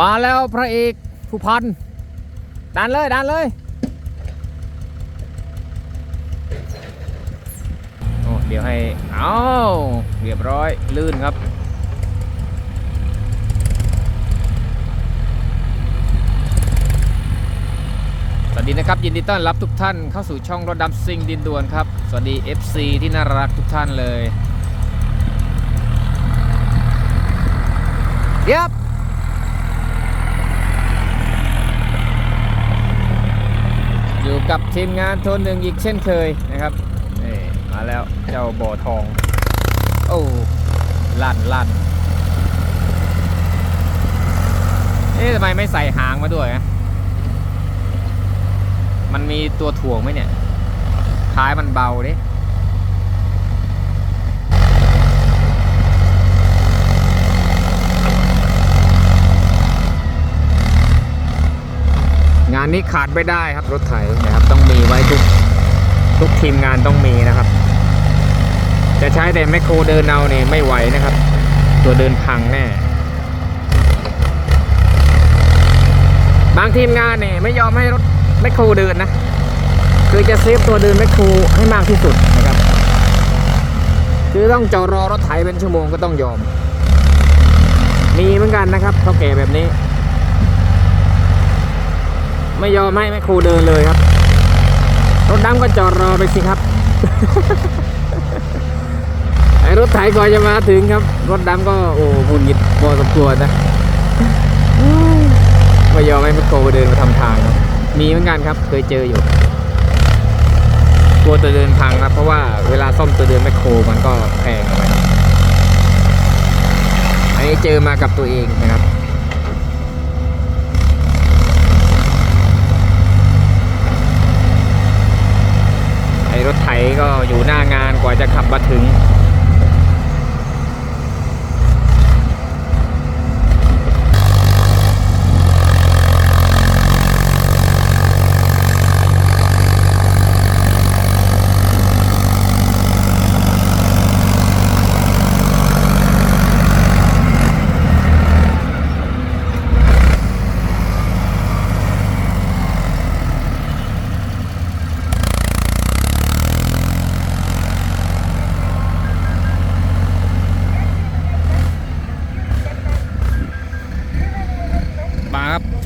มาแล้วพระเอกผู้พันดันเลยดันเลยโอ้เดี๋ยวให้เอาเรียบร้อยลื่นครับสวัสดีนะครับยินดีต้อนรับทุกท่านเข้าสู่ช่องรถดำซิงดินดวนครับ สวัสดี FC ที่น่ารักทุกท่านเลยเยียบ อยู่กับทีมงานโทนหนึ่งอีกเช่นเคยนะครับนี่มาแล้วเจ้าบ่อทอง โอ้ลั่นลั่นเอ๊ะทำไมไม่ใส่หางมาด้วยนะมันมีตัวถ่วงไหมเนี่ยท้ายมันเบาดิ งานนี้ขาดไม่ได้ครับรถไถนะครับต้องมีไว้ทุกทุกทีมงานต้องมีนะครับ จะใช้แต่แมคโครเดินเอาเนี่ยไม่ไหวนะครับ ตัวเดินพังแน่บางทีมงานเนี่ยไม่ยอมให้รถแมคโครเดินนะคือจะเซฟตัวเดินแมคโครให้มากที่สุดนะครับคือต้องจอรอรถไถเป็นชั่วโมงก็ต้องยอม มีเหมือนกันนะครับเท่าแก่แบบนี้ ไม่ยอมให้แมคโครเดินเลยครับ รถดำก็จอดรอไปสิครับ ไอรถไถก่อนจะมาถึงครับ รถดำก็โอ้หงุดหงิดพอสมควรนะไม่ยอมให้แมคโครเดินมาทำทางครับ มีเหมือนกันครับเคยเจออยู่กลัวตัวเดินพังครับ เพราะว่าเวลาซ่อมตัวเดินแมคโครมันก็แพงนะครับอันนี้เจอมากับตัวเองนะครับ รถไถก็อยู่หน้างานกว่าจะขับมาถึง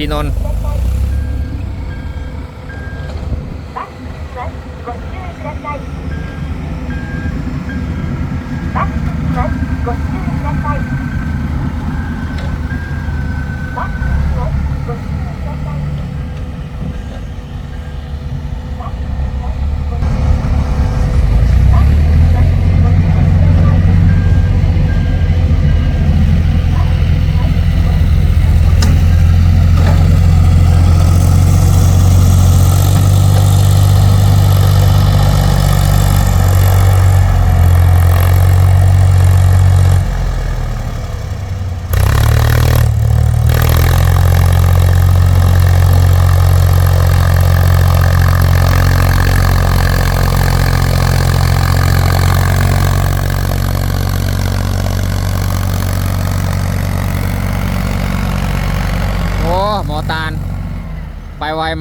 พี่นนท์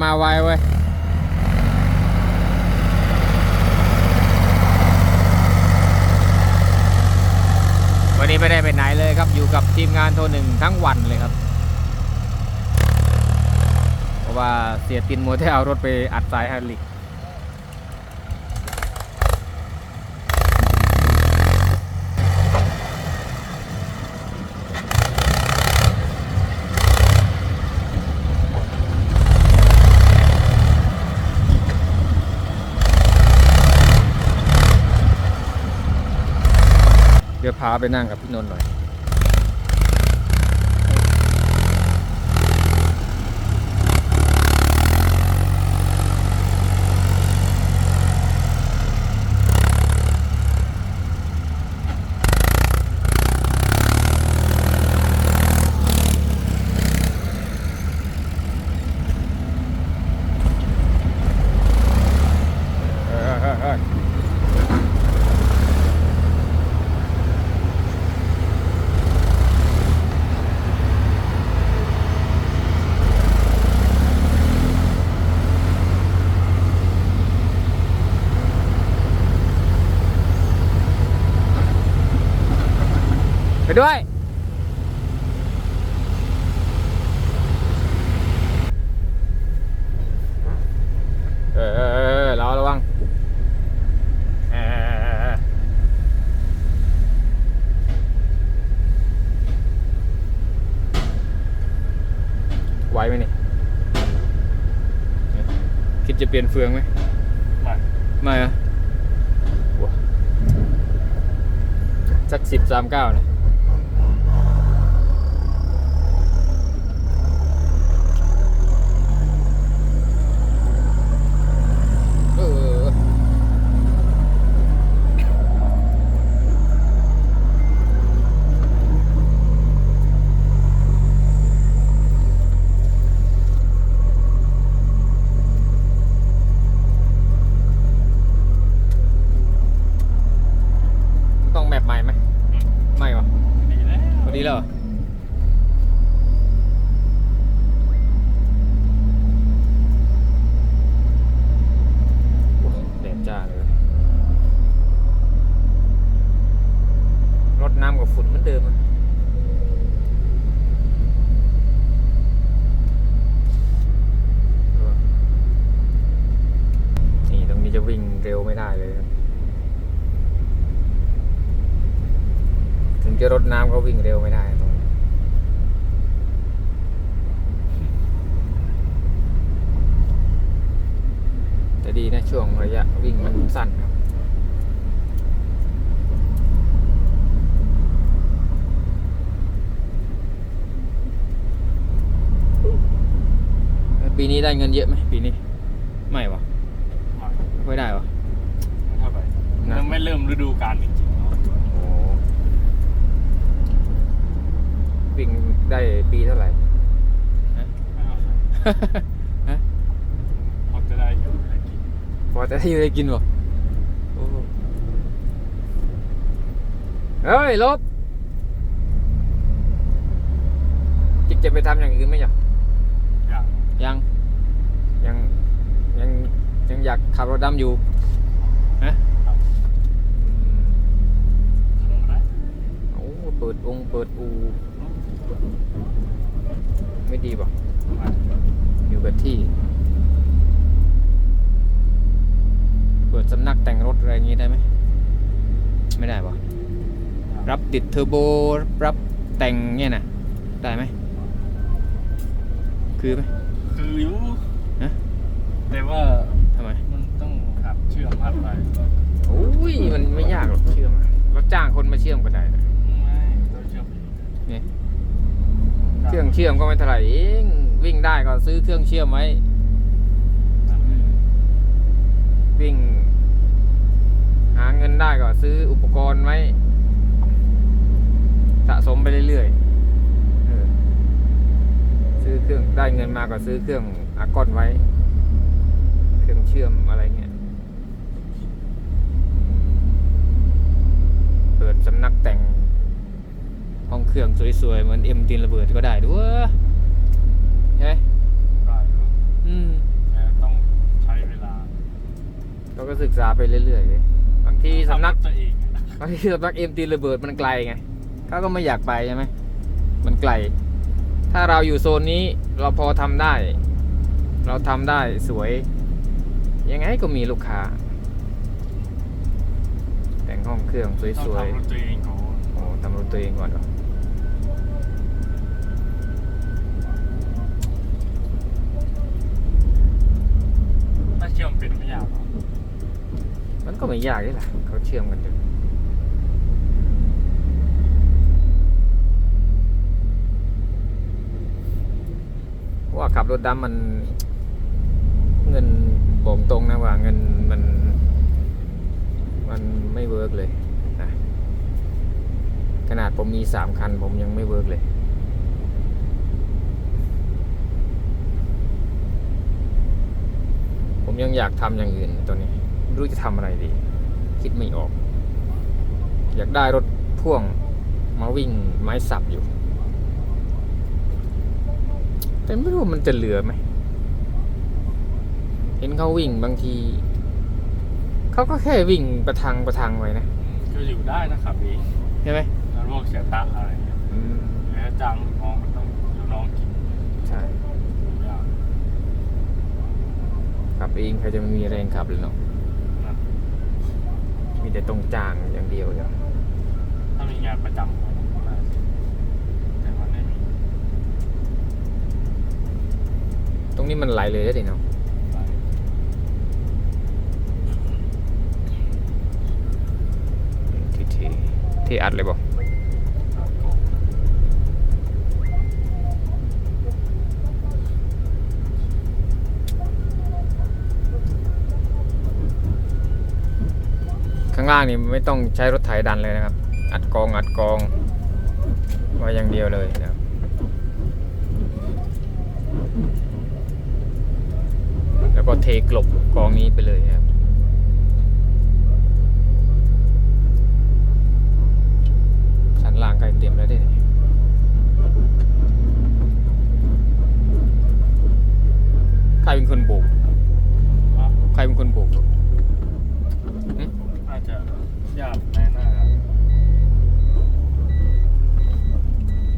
มาไวเว้ยวันนี้ไม่ได้ไปไหนเลยครับอยู่กับทีมงานโทรหนึ่งทั้งวันเลยครับ เพราะว่าเสียตินมัวที่เอารถไปอัดสายไฮดรอลิก เดี๋ยวพาไปนั่งกับพี่นนท์หน่อย ด้วย เออเออเออเราระวังไหวไหมนี่ คิดจะเปลี่ยนเฟืองไหม ไม่ ไม่อะสักสิบสามเก้านะเออต้องแมปใหม่ไหม ไม่วะ ดี แล้วพอดีแล้วเหรอแดดจ้าเลยรดน้ำกับฝุ่นเหมือนเดิมอะนี่ตรงนี้จะวิ่งเร็วไม่ได้เลยครับ ถึง จะรดน้ำก็วิ่งเร็วไม่ได้ตรงนี้แต่ดีนะช่วงระยะวิ่งมันสั้นครับปีนี้ได้เงินเยอะไหมปีนี้ ไม่วะไม่ไม่ได้วะไม่เท่าไหร่นะยังไม่เริ่มฤดูกาลจริงๆเนาะ โอ้ วิ่งได้ปีเท่าไหร่ฮะไม่เอาเลยฮะ พอจะได้อยู่ได้กินพอจะได้อยู่ได้กินบ่โอ้เฮ้ยลบคิดจะไปทำอย่างอื่นไหมจ๊ะอย่างยัง ยัง ยัง ยังอยากขับรถดำอยู่ฮะครับอืมทำอะไรโอ้เปิดองค์เปิดอู ไม่ดีป่ะไม่อยู่กับที่ เปิดสำนักแต่งรถอะไรอย่างงี้ได้ไหม ไม่ได้ป่ะรับติดเทอร์โบ รับแต่งเนี่ยนะได้ไหม คือไหมคืออยู่ฮะแต่ว่าทำไม มันต้องหัดเชื่อมหัดอะไรโอ้ย มันไม่ยากหรอกเชื่อมอะเราจ้างคนมาเชื่อมก็ได้นะไม่ต้องเชื่อมเองนี่ เครื่องเชื่อมก็ไม่เท่าไหร่เองวิ่งได้ก็ซื้อเครื่องเชื่อมไว้วิ่ง หาเงินได้ก็ซื้ออุปกรณ์ไว้สะสมไปเรื่อยๆเออซื้อเครื่องได้เงินมาก็ซื้อเครื่องอากอนไว้ เครื่องเชื่อมอะไรเงี้ยเปิดสำนักแต่ง ห้องเครื่องสวยๆ เหมือนเอ็มตีนระเบิดก็ได้ด้วยใช่ไหมได้อยู่อืมแต่ต้องใช้เวลาเราก็ศึกษาไปเรื่อยๆเลยบางทีสำนัก ทำตัวเองบางทีสำนักเอ็มตีระเบิดมันไกลไงเขาก็ไม่อยากไปใช่ไหมมันไกล ถ้าเราอยู่โซนนี้เราพอทำได้ เราทำได้สวย ยังไงก็มีลูกค้า แต่งห้องเครื่องสต้องวยทำรถตัวเองก่ อนๆโอ้ทำรถตัวเองก่อนเหรอถ้าเชื่อมเป็นไม่ยากหรอกมันก็ไม่ยากนี่แหละเขาเชื่อมกันอยู่เพราะว่าขับรถดำมันเงินบอกตรงนะว่าเงินมัน มันไม่เวิร์กเลยนะ ขนาดผมมีสามคัน ผมยังไม่เวิร์กเลยผมยังอยากทำอย่างอื่นตัวนี้ไม่รู้จะทำอะไรดี คิดไม่ออก อยากได้รถพ่วงมาวิ่งไม้สับอยู่ แต่ไม่รู้มันจะเหลือไหม เห็นเขาวิ่งบางที เขาก็แค่วิ่งประทังประทังไว้นะ ก็อยู่ได้นะครับพี่ใช่ไหม ได้แล้วพวกเสียตะอะไรเงี้ยอืมเดี๋ยวจังน้องมันต้องดูน้องกินใช่ ยากขับเองใครจะไม่มีแรงขับเลยเนาะ นะมีแต่ตรงจางอย่างเดียวเดียวถ้ามีงานประจำก็ได้แต่มันไม่มีตรงนี้มันไหลเลยได้ดิเนาะ ไปที่ที่ที่อัดเลยบอก ข้างล่างนี่ไม่ต้องใช้รถไถดันเลยนะครับ อัดกองอัดกองไว้อย่างเดียวเลยนะครับแล้วก็เทกลบกองนี้ไปเลยครับ ชั้นล่างใกล้เต็มแล้วเด้นี่ใครเป็นคนโบก อะ ใครเป็นคนโบกลูกหึ น่าจะ ยากแน่น่าจะ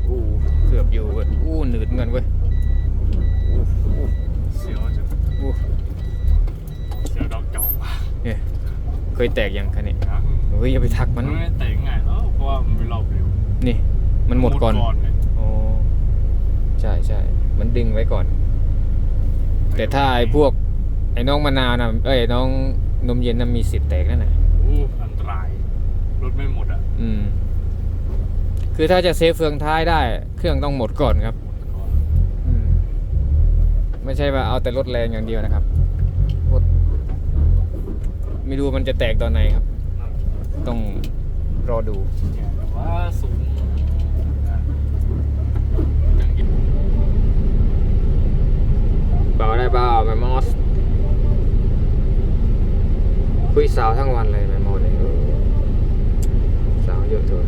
อู้เกือบอยู่เว้ยอู้หนืดเหมือนกันเว้ยอู้อู้เสียวจะอู้เสียวดอกจอกว่ะเนี่ยเคยแตกยังคันนี้ยังเฮ้ยอย่าไปทักมัมันนไม่เตะง่ายหรอกเพราะว่ามันเป็นรอบเร็วนี่ มันหมดก่อนเนี่ยโอ้ใช่ใช่มันดึงไว้ก่อน แต่ถ้าไอ้พวกไอ้น้องมะนาวนะเอ้ยน้องนมเย็นน่ะมีสิทธิ์แตกนั่นน่ะอู้อันตราย รถไม่หมดอะอืม คือถ้าจะเซฟเฟืองท้ายได้ เครื่องต้องหมดก่อนครับอืมไม่ใช่ว่าเอาแต่รถแรงอย่างเดียวนะครับรถไม่รู้มันจะแตกตอนไหนครับ ต้องรอดู เนี่ยแต่ว่าสูงนะยังยิบเบาได้เบาแมมอสคุยสาวทั้งวันเลยแมมอสเนี่ยเออสาว เยอะตัว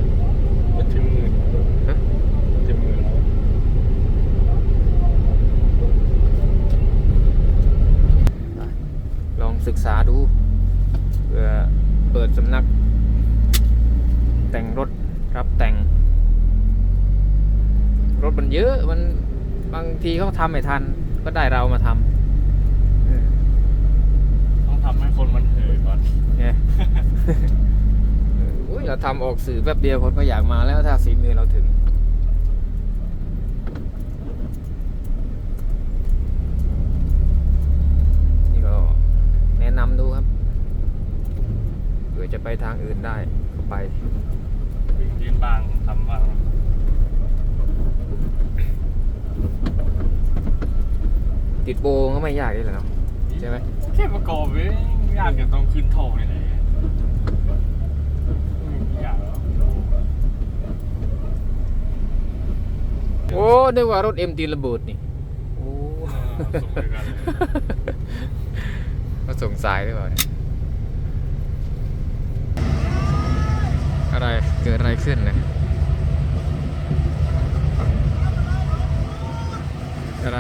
มันถึงหมื่นฮะจะหมื่นแล้วลองศึกษาดูเพื่อเปิดสำนัก แต่งรถรับแต่ง รถมันเยอะมันบางทีเขาทำไม่ทัน ก็ได้เรามาทำเออต้องทำให้คนมันเหยก่อนเนี่ย เอออุ้ยเราทำออกสื่อแป๊บเดียวคนก็อยากมาแล้วถ้าฝีมือเราถึง นี่ก็แนะนำดูครับเผื่อจะไปทางอื่นได้ก็ไปวิ่งยืนบ้างทำบ้างติดโบก็ไม่ยากเลยเนาะใช่ไหมแค่ประกอบเองยากอย่างต้องขึ้นโถนี่แหละอืมยากแล้ว โอ้นึกว่ารถเอ็มตีระเบิดนี่โอ้เออส่งไปกันเลยก็สงสัยหรือเปล่าเนี่ยอะไรเกิดอะไรขึ้นเนี่ยอะไร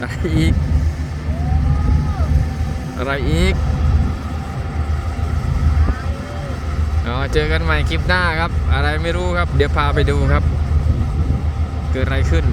อะไรอีก อะไรอีกอ๋อเจอกันใหม่คลิปหน้าครับ อะไรไม่รู้ครับ เดี๋ยวพาไปดูครับ เกิดอะไรขึ้น